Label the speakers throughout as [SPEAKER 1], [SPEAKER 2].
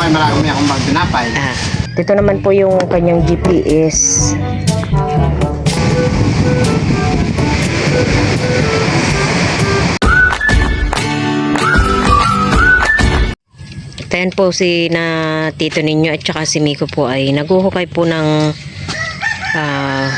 [SPEAKER 1] ay marami akong magdinapay.
[SPEAKER 2] Ah, dito naman po yung kanyang GPS. Ayan po si na tito ninyo at saka si Miko po ay naguhukay po ng ah,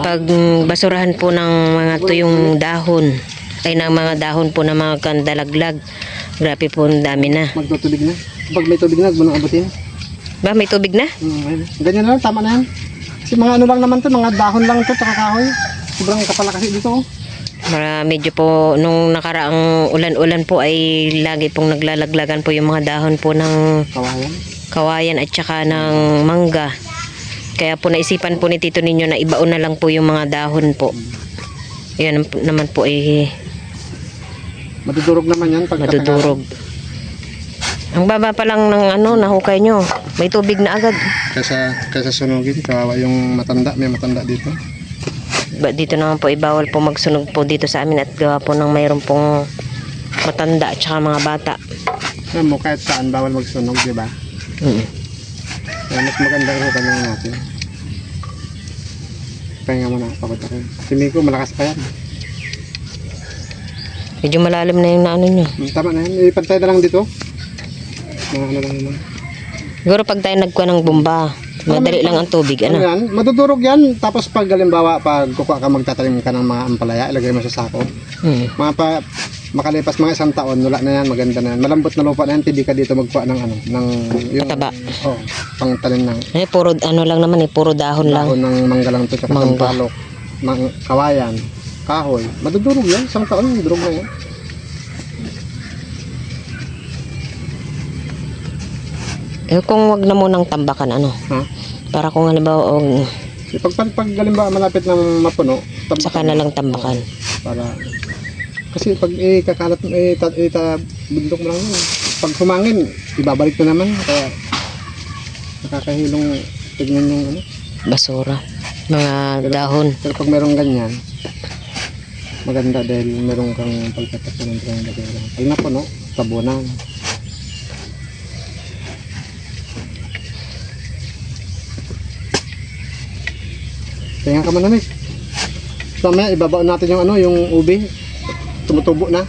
[SPEAKER 2] pagbasurahan po ng mga tuyong dahon ay ng mga dahon po ng mga kandalaglag. Grabe po, ang dami na.
[SPEAKER 1] Magtutubig na. Pag may tubig na, huwag mo nang abutin.
[SPEAKER 2] Ba, may tubig na?
[SPEAKER 1] Hmm. Ganyan na lang, tama na yan. Kasi mga ano lang naman to, mga dahon lang to, tsaka kahoy. Sobrang kapal na kasi dito. Oh.
[SPEAKER 2] Mara, medyo po nung nakaraang ulan-ulan po ay lagi pong naglalaglagan po yung mga dahon po ng
[SPEAKER 1] Kawayan.
[SPEAKER 2] kawayan at saka ng mangga. Kaya po naisipan po ni Tito ninyo na ibaon na lang po yung mga dahon po. Yan naman po ay
[SPEAKER 1] Madudurog naman yan pag
[SPEAKER 2] madudurog. Ang baba pa lang ng ano, nahukay nyo. May tubig na agad.
[SPEAKER 1] Kaysa, kaysa sunugin, kawawa yung matanda, may matanda dito.
[SPEAKER 2] Ba, dito naman po ibawal po magsunog po dito sa amin at gawa po ng mayroon pong matanda at saka mga bata.
[SPEAKER 1] Alam mo, kahit saan, bawal magsunog, di ba?
[SPEAKER 2] Mm.
[SPEAKER 1] Kaya mas maganda rin lang natin. Pahinga muna, pagod ako. Si Miko, malakas pa yan.
[SPEAKER 2] Medyo malalim na yung naano nyo.
[SPEAKER 1] Hmm, Tama na yan, ipantay na lang dito. Mga ano lang naman.
[SPEAKER 2] Siguro pag tayo nagkuha ng bomba, madali lang ang tubig.
[SPEAKER 1] Ano
[SPEAKER 2] Ano?
[SPEAKER 1] yan? Madudurog yan. Tapos pag halimbawa, pag kukuha ka magtatanim ka ng mga ampalaya, ilagay mo sa sako.
[SPEAKER 2] Hmm.
[SPEAKER 1] Mga pa, makalipas mga isang taon, wala na yan, maganda na yan. Malambot na lupa na yan, pwede ka dito magkuha ng ano, ng yung,
[SPEAKER 2] Mataba.
[SPEAKER 1] Oh, pang tanim ng
[SPEAKER 2] Eh, puro ano lang naman eh, puro dahon lang.
[SPEAKER 1] dahon ng mangga lang to, tsaka
[SPEAKER 2] Mangga.
[SPEAKER 1] sampalok, mang, kawayan, kahoy. Madudurog yan, isang taon, durog na yan.
[SPEAKER 2] Eh, kung wag na munang tambakan, ano?
[SPEAKER 1] Ha?
[SPEAKER 2] Para kung halimbawa, og,
[SPEAKER 1] Kasi pag, pag, pag halimbawa malapit ng mapuno, tabi-
[SPEAKER 2] saka na lang tambakan.
[SPEAKER 1] para kasi pag ikakalat mo eh, ta, eh, ta, bundok mo lang yun. Pag humangin, ibabalik na naman. Kaya nakakahilong tignan yung ano.
[SPEAKER 2] Basura. Mga dahon.
[SPEAKER 1] Pero pag merong ganyan, maganda dahil meron kang pagtatas ng ng bagera. Pag napuno, tabunan. Kaya ka man namig. Mamaya ibabao natin yung ano, yung ubi. Tumutubo na.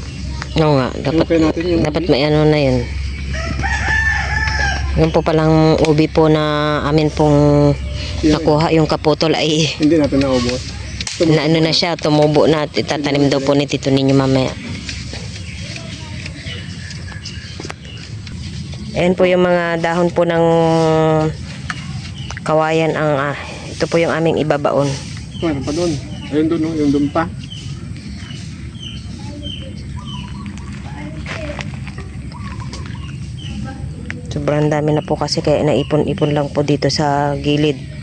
[SPEAKER 2] Oo nga, dapat,
[SPEAKER 1] Ilagay natin yung
[SPEAKER 2] dapat
[SPEAKER 1] ubi.
[SPEAKER 2] may ano na yun. Yung po palang ubi po na amin pong
[SPEAKER 1] Yun,
[SPEAKER 2] nakuha yung kaputol ay
[SPEAKER 1] Hindi natin naubos.
[SPEAKER 2] Na ano na siya, tumubo na at itatanim daw po ni Tito ninyo mamaya. Ayan po yung mga dahon po ng kawayan ang ah, ito po yung aming ibabaon.
[SPEAKER 1] Meron pa doon. Ayun doon, yung doon pa.
[SPEAKER 2] Sobrang dami na po kasi kaya naipon-ipon lang po dito sa gilid.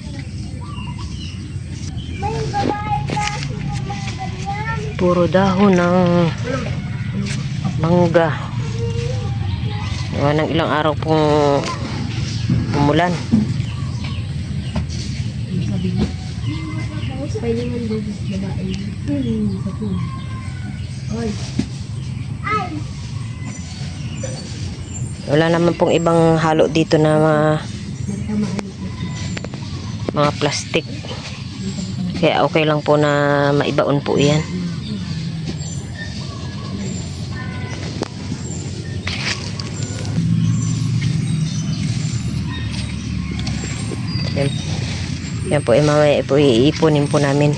[SPEAKER 2] Puro dahon ng mangga. Gawa ng ilang araw pong umulan. Wala naman pong ibang halo dito na mga, mga plastic. Kaya okay lang po na maibaon po. Yan, yan po, eh, mamaya po iipunin po namin.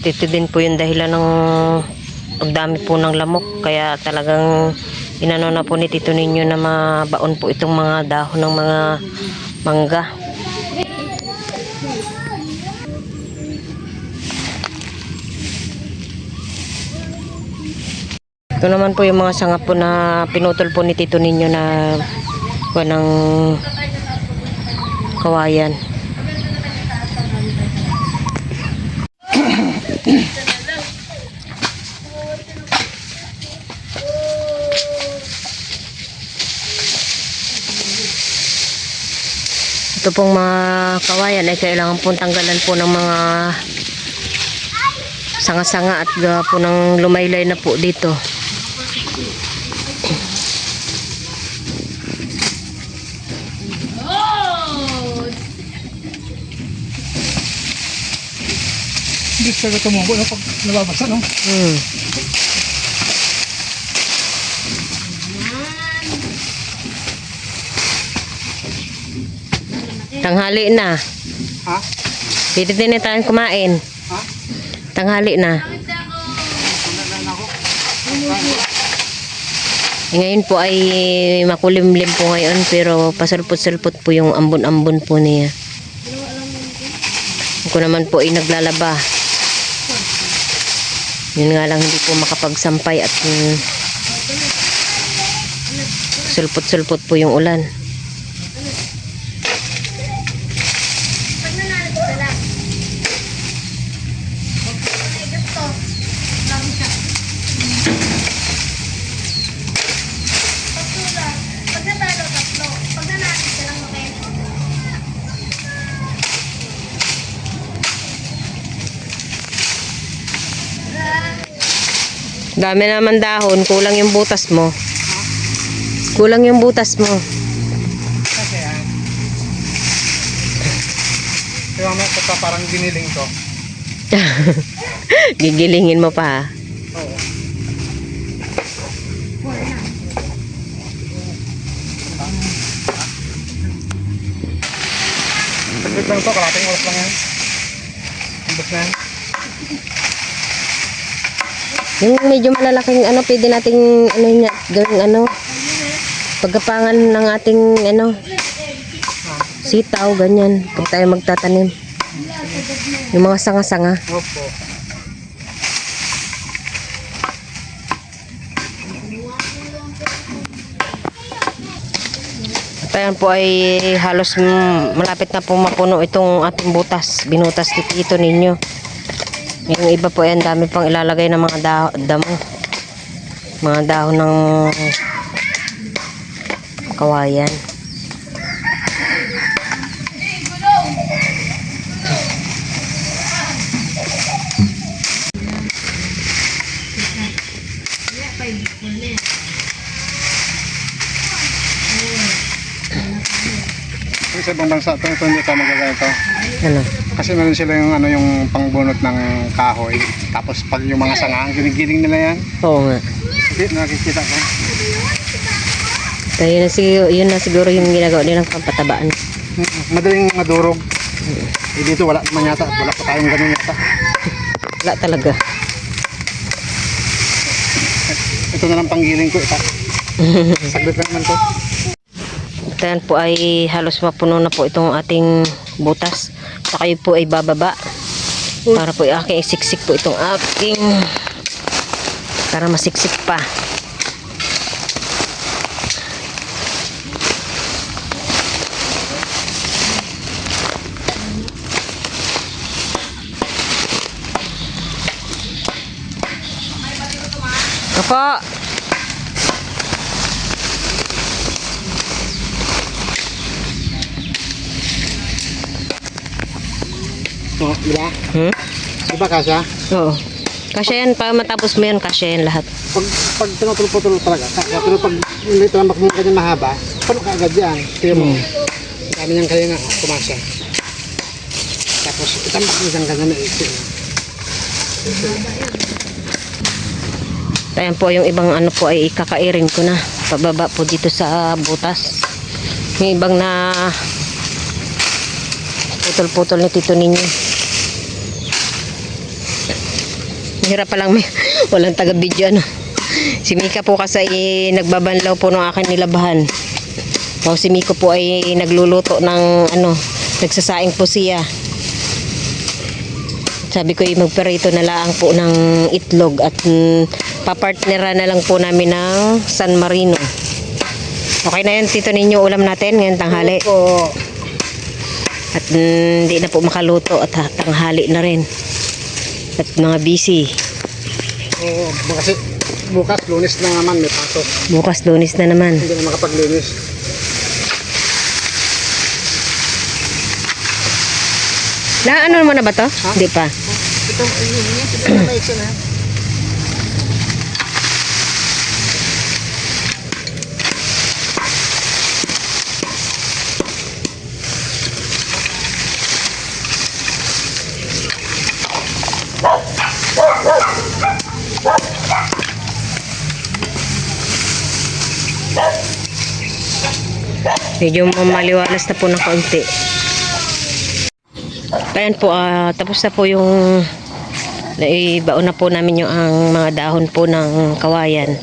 [SPEAKER 2] At ito din po yung dahilan ng pagdami po ng lamok. Kaya talagang inano na po ni Tito ninyo na mabaon po itong mga dahon ng mga mangga. Ito naman po yung mga sanga po na pinutol po ni Tito ninyo na ng kawayan. Ito pong mga kawayan ay kailangan pong tanggalan po ng mga sanga-sanga at gawa po ng lumaylay na po dito.
[SPEAKER 1] Hindi siya tumubo no, pag nababasa, no?
[SPEAKER 2] Hmm. Tanghali na.
[SPEAKER 1] Ha?
[SPEAKER 2] Pwede din na tayong kumain.
[SPEAKER 1] Ha?
[SPEAKER 2] Tanghali na. Eh, ngayon po ay makulimlim po ngayon pero pasulpot-sulpot po yung ambon-ambon po niya. Ako naman po ay naglalaba. Yun nga lang hindi po makapagsampay at mm, sulpot-sulpot po yung ulan.
[SPEAKER 3] Pag natalo, tatlo. Pag nanalo, ka lang okay.
[SPEAKER 2] Dami naman dahon, kulang yung butas mo. Kulang yung butas mo.
[SPEAKER 1] Kasi yan. Kaya mo ito parang giniling to.
[SPEAKER 2] Gigilingin mo pa ha.
[SPEAKER 1] Oo. Saglit lang to, kalating oras lang yan. Ambos na yan.
[SPEAKER 2] Yung medyo malalaking ano, pwede nating ano niya, gawing ano, pagkapangan ng ating ano, sitaw, ganyan, pag tayo magtatanim. Yung mga sanga-sanga.
[SPEAKER 1] Opo.
[SPEAKER 2] At ayan po ay halos malapit na po mapuno itong ating butas. Binutas ni Tito ninyo. Yung iba po ay ang dami pang ilalagay ng mga da- damo. Mga dahon ng kawayan.
[SPEAKER 1] Sa ibang bansa ito, ito hindi tayo magagaya ito.
[SPEAKER 2] Ano?
[SPEAKER 1] Kasi meron sila yung ano yung pangbunot ng kahoy. Tapos pag yung mga sanga, ang ginigiling nila yan.
[SPEAKER 2] Oo nga.
[SPEAKER 1] Hindi, nakikita ko.
[SPEAKER 2] So, yun, na siguro, yun na siguro yung ginagawa nilang pampatabaan.
[SPEAKER 1] Madaling madurog. Eh, dito wala naman yata. Wala pa tayong ganun yata.
[SPEAKER 2] Wala talaga.
[SPEAKER 1] Ito na lang panggiling ko. Ita. Saglit lang naman to.
[SPEAKER 2] At po ay halos mapuno na po itong ating butas. Saka yun po ay bababa. Para po aking isiksik po itong aking para masiksik pa. Opo.
[SPEAKER 1] Oh, di ba?
[SPEAKER 2] Hmm?
[SPEAKER 1] Di ba kasya?
[SPEAKER 2] Oo. Kasya yan, pag matapos mo yan, kasya yan lahat.
[SPEAKER 1] Pag, pag tinutulpo-tulo talaga, kasya. Pero pag lito lang mo ganyan mahaba, puno ka agad yan. Kaya mo, dami niyang kaya na kumasya. Tapos itambak mo siyang ganyan na ito.
[SPEAKER 2] Ayan po, yung ibang ano po ay kakairin ko na. Pababa po dito sa butas. Yung ibang na putol-putol ni tito ninyo. Hirap pa lang may walang taga-video ano. si Mika po kasi ay nagbabanlaw po ng akin nilabahan. Tapos si Miko po ay nagluluto ng ano, nagsasaing po siya. Sabi ko ay magperito na lang po ng itlog at mm, papartnera na lang po namin ng San Marino. Okay na yun, tito ninyo ulam natin ngayong tanghali.
[SPEAKER 1] Po.
[SPEAKER 2] At mm, hindi na po makaluto at ha- tanghali na rin. At mga busy.
[SPEAKER 1] Oo, kasi bukas lunes na naman may pasok.
[SPEAKER 2] Bukas lunis na naman.
[SPEAKER 1] Hindi na makapaglinis.
[SPEAKER 2] Na ano mo na ba to? Hindi pa.
[SPEAKER 1] Ito, ayun, yun, ito na ito na.
[SPEAKER 2] Medyo maliwalas na po ng kaunti. Ayan po, ah, tapos na po yung naibaon na po namin yung ang mga dahon po ng kawayan.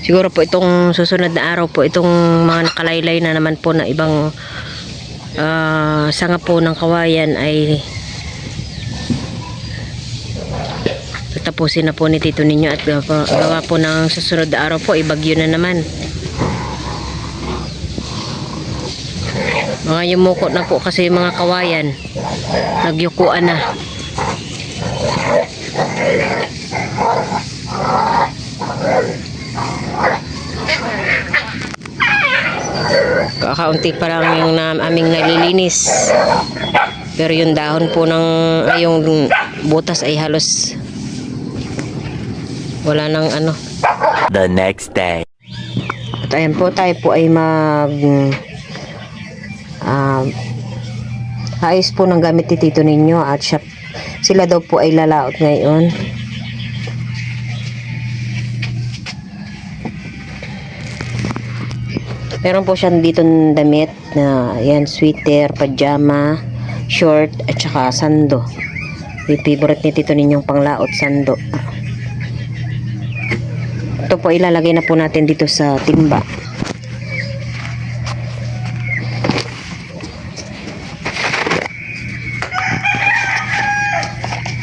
[SPEAKER 2] Siguro po itong susunod na araw po, itong mga nakalaylay na naman po na ibang ah, sanga po ng kawayan ay tatapusin na po ni Tito ninyo at gawa po ng susunod na araw po, ibagyo na naman. Mga yumuko na po kasi yung mga kawayan. Nagyukuan na. Kakaunti pa lang yung na, aming nalilinis. Pero yung dahon po ng ay yung butas ay halos wala nang ano.
[SPEAKER 4] The next day.
[SPEAKER 2] At ayan po, tayo po ay mag um, ayos po ng gamit ni tito ninyo at siya, sila daw po ay lalaot ngayon. Meron po siyang dito damit na yan, sweater, pajama, short, at saka sando. Yung favorite ni tito ninyong panglaot, sando. Ito po ilalagay na po natin dito sa timba.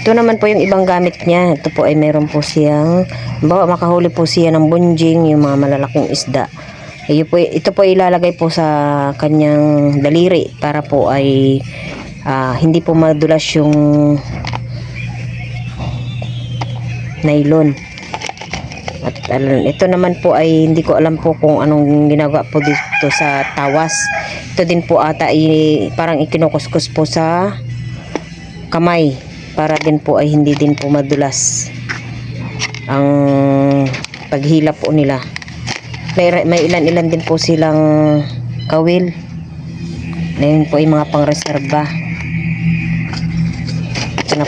[SPEAKER 2] Ito naman po yung ibang gamit niya. Ito po ay meron po siyang, bawa makahuli po siya ng bunjing, yung mga malalaking isda. Ito po, ito po ilalagay po sa kanyang daliri para po ay ah, hindi po madulas yung nylon. At alam, ito naman po ay hindi ko alam po kung anong ginagawa po dito sa tawas. Ito din po ata ay parang ikinukuskus po sa kamay para din po ay hindi din po madulas ang paghilap po nila. May, may ilan-ilan din po silang kawil. Na yun po ay mga pangreserba. Ito.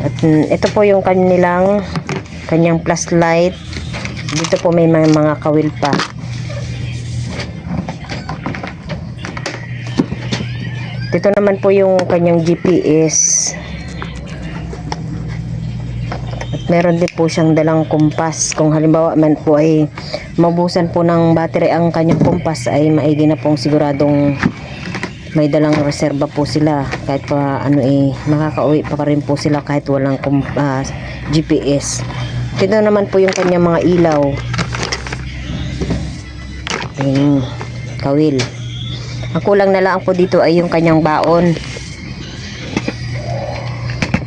[SPEAKER 2] At ito po yung kanilang kanyang plus light. Dito po may mga, mga kawil pa. Dito naman po yung kanyang GPS. At meron din po siyang dalang kumpas. Kung halimbawa man po ay mabusan po ng battery ang kanyang kumpas ay maigi na pong siguradong may dalang reserba po sila kahit pa ano eh makakauwi pa, pa rin po sila kahit walang kum- ah, GPS dito naman po yung kanyang mga ilaw yung kawil ang kulang na lang po dito ay yung kanyang baon.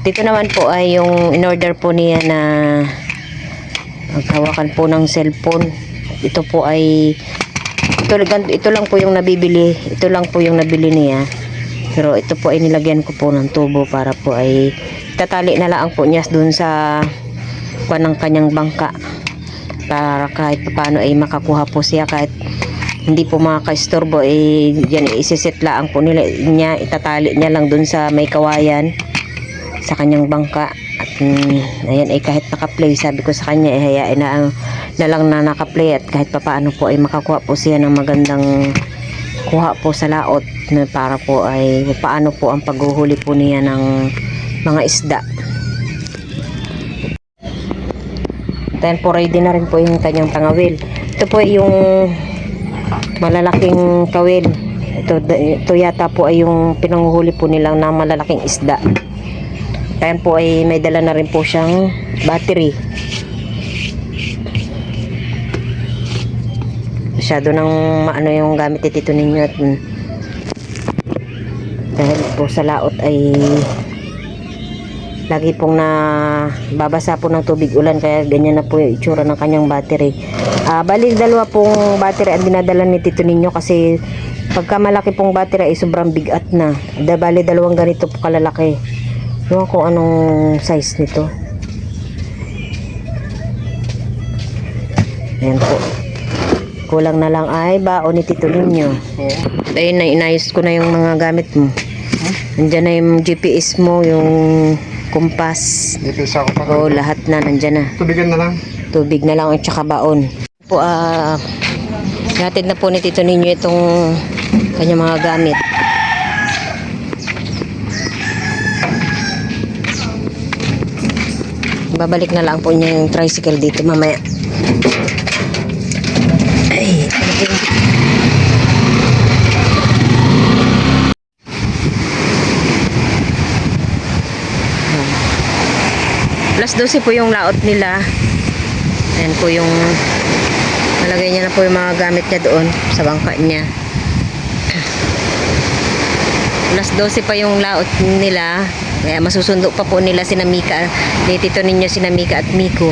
[SPEAKER 2] Dito naman po ay yung in order po niya na maghawakan po ng cellphone. Ito po ay ito, ito lang po yung nabibili. Ito lang po yung nabili niya. Pero ito po ay nilagyan ko po ng tubo para po ay tatali na lang po niya dun sa kuha ng kanyang bangka. Para kahit paano ay makakuha po siya kahit hindi po makaka-istorbo eh yan isiset lang po nila niya itatali niya lang dun sa may kawayan sa kanyang bangka at mm, ayan ay kahit naka-play sabi ko sa kanya eh hayain na, ang, na lang na naka-play at kahit papaano po ay makakuha po siya ng magandang kuha po sa laot na para po ay paano po ang paghuhuli po niya ng mga isda Then po ready na rin po yung kanyang tangawil. Ito po yung malalaking kawil. Ito, ito yata po ay yung pinanguhuli po nilang na malalaking isda. Kaya po ay may dala na rin po siyang battery. Masyado nang maano yung gamit ni Tito ninyo at mm, dahil po sa laot ay lagi pong na babasa po ng tubig ulan kaya ganyan na po yung itsura ng kanyang battery. Ah, bali dalawa pong battery ang dinadala ni Tito ninyo kasi pagka malaki pong battery ay sobrang bigat na. Da, bali dalawang ganito po kalalaki. Ewan ko anong size nito. Ayan po. Kulang na lang ay baon ni Tito ninyo.
[SPEAKER 1] Oo.
[SPEAKER 2] Ayun na, inayos ko na yung mga gamit mo. Nandyan na yung GPS mo, yung kumpas.
[SPEAKER 1] Sa ako pa.
[SPEAKER 2] O, lahat na, nandyan na.
[SPEAKER 1] Tubigan na lang.
[SPEAKER 2] Tubig na lang at saka baon. Po, ah, natin na po ni Tito ninyo itong kanyang mga gamit. Babalik na lang po niya yung tricycle dito mamaya. Plus 12 po yung laot nila. Ayan po yung nalagay niya na po yung mga gamit niya doon sa bangka niya. Plus 12 pa yung laot nila. Kaya masusundo pa po nila si Mika. Dito ninyo si Mika at Miko.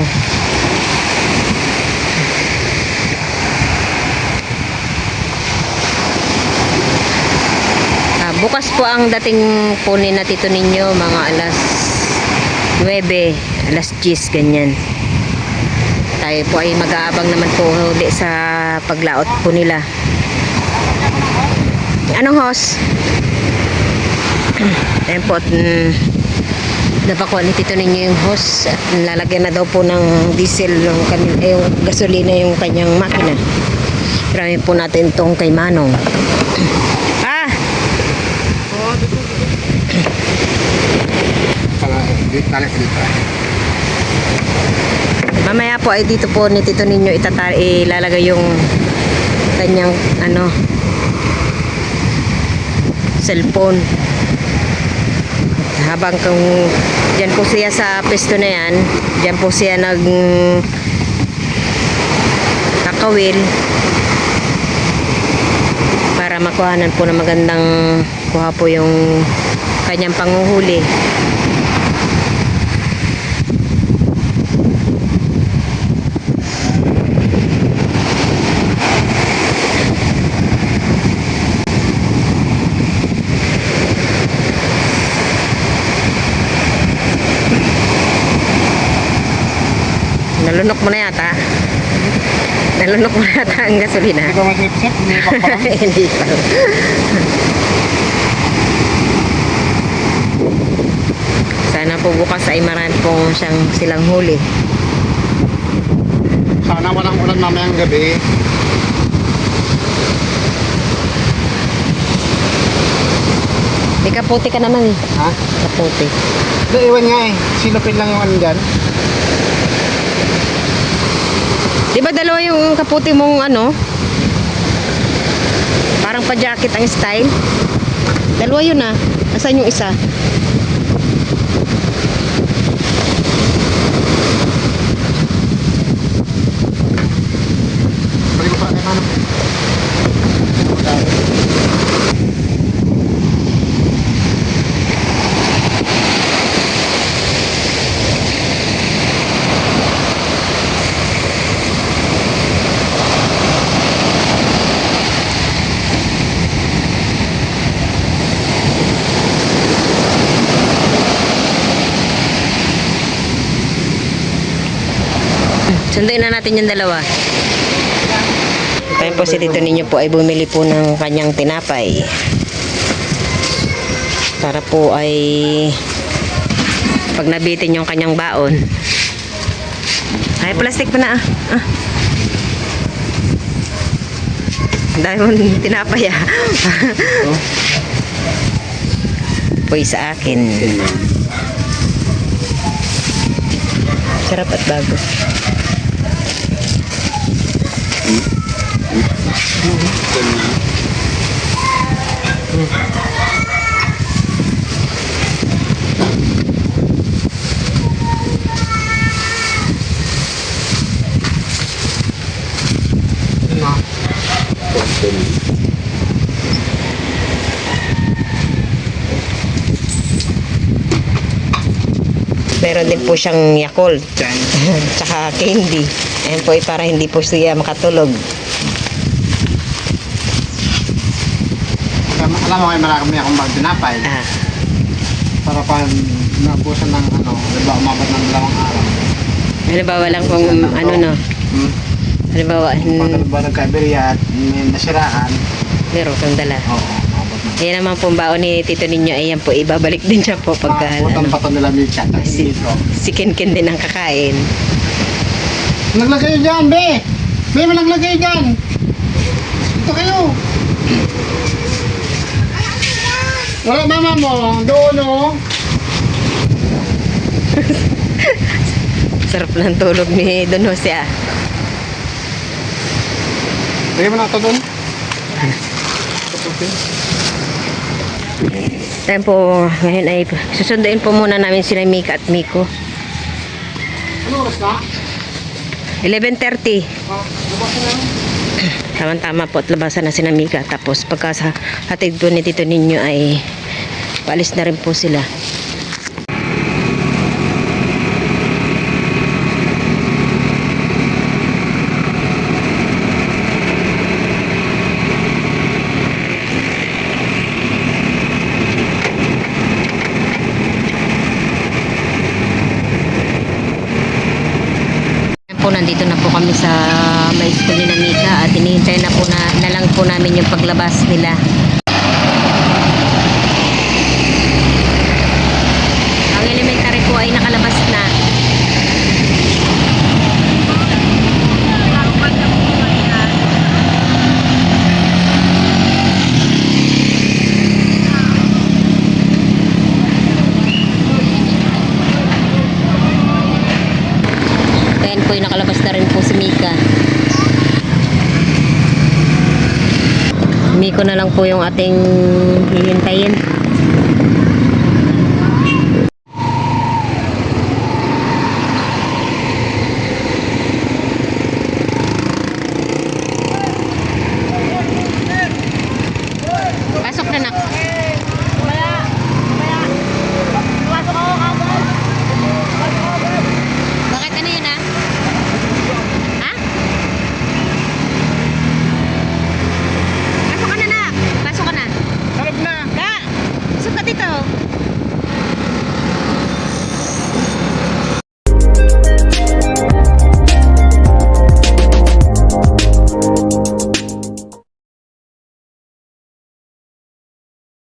[SPEAKER 2] Ah, bukas po ang dating po ni na tito ninyo mga alas 9, alas 10, ganyan. Tayo po ay mag-aabang naman po uli sa paglaot po nila. Anong host? Ayan po, mm, napakuha ni Tito ninyo yung hose at lalagyan na daw po ng diesel yung, eh, yung gasolina yung kanyang makina. Marami po natin itong kay Manong. Ah!
[SPEAKER 1] Para dito tali ka dito.
[SPEAKER 2] Mamaya po ay dito po ni Tito ninyo itata ilalagay yung kanyang ano cellphone. Habang kung diyan po siya sa pwesto na yan, diyan po siya nag kakawil para makuhanan po ng magandang kuha po yung kanyang panguhuli. Nalunok mo na yata. Nalunok mo na yata ang gasolina.
[SPEAKER 1] Hindi ko masip-sip. Hindi pa.
[SPEAKER 2] Hindi pa. Sana po bukas ay marami pong siyang silang huli.
[SPEAKER 1] Sana walang ulan mamayang gabi.
[SPEAKER 2] Di kaputi ka naman eh.
[SPEAKER 1] Ha?
[SPEAKER 2] Kaputi.
[SPEAKER 1] Hindi, iwan nga eh. Silupin lang yung ano dyan.
[SPEAKER 2] Di ba dalawa yung kaputi mong ano? Parang pa-jacket ang style. Dalawa yun ah. Asan yung isa? Natin yung dalawa. Kaya po si Tito ninyo po ay bumili po ng kanyang tinapay. Para po ay pag nabitin yung kanyang baon. Ay, plastic pa na ah. ah. Dahil mo tinapay ah. Poy sa akin. Sarap at bago. meron din po siyang Yakult. Tsaka candy. Ayan po, eh, para hindi po siya makatulog.
[SPEAKER 1] Alam mo kayo marami akong bag tinapay.
[SPEAKER 2] Ah,
[SPEAKER 1] Para pa nabusan ng ano, diba umabot ng dalawang araw.
[SPEAKER 2] halimbawa lang kung ano no.
[SPEAKER 1] Hmm.
[SPEAKER 2] Halimbawa,
[SPEAKER 1] Pag
[SPEAKER 2] hmm,
[SPEAKER 1] ba nagkabirya at may nasiraan,
[SPEAKER 2] meron kang dala.
[SPEAKER 1] oo, umabot.
[SPEAKER 2] Ayan naman po ang baon ni Tito ninyo. Ayan po, ibabalik din siya po pagka
[SPEAKER 1] Utang
[SPEAKER 2] ano,
[SPEAKER 1] pa to nila Milka.
[SPEAKER 2] Si-
[SPEAKER 1] Dito.
[SPEAKER 2] si Ken-Ken din ang kakain.
[SPEAKER 1] Naglagay dyan, be! Be, naglagay dyan! Ito kayo! Wala mama mo, doon oh!
[SPEAKER 2] Sarap ng tulog ni Don Jose ah.
[SPEAKER 1] Lagay mo na ito doon.
[SPEAKER 2] Ayan po, ngayon ay susunduin po muna namin sila Mika at Miko.
[SPEAKER 1] Ano oras na?
[SPEAKER 2] 11.30.
[SPEAKER 1] Ah, labas na.
[SPEAKER 2] Tama-tama po at labasan na si Mika. Tapos pagka sa hatid po ni Tito Ninyo ay paalis na rin po sila. Po, nandito na po kami sa may school ni Mika at hinihintay na po na, na lang po namin yung paglabas nila. Ang elementary po ay nakalabas na. Ayan po, yung nakalabas na rin po si Mika. Miko na lang po yung ating hihintayin.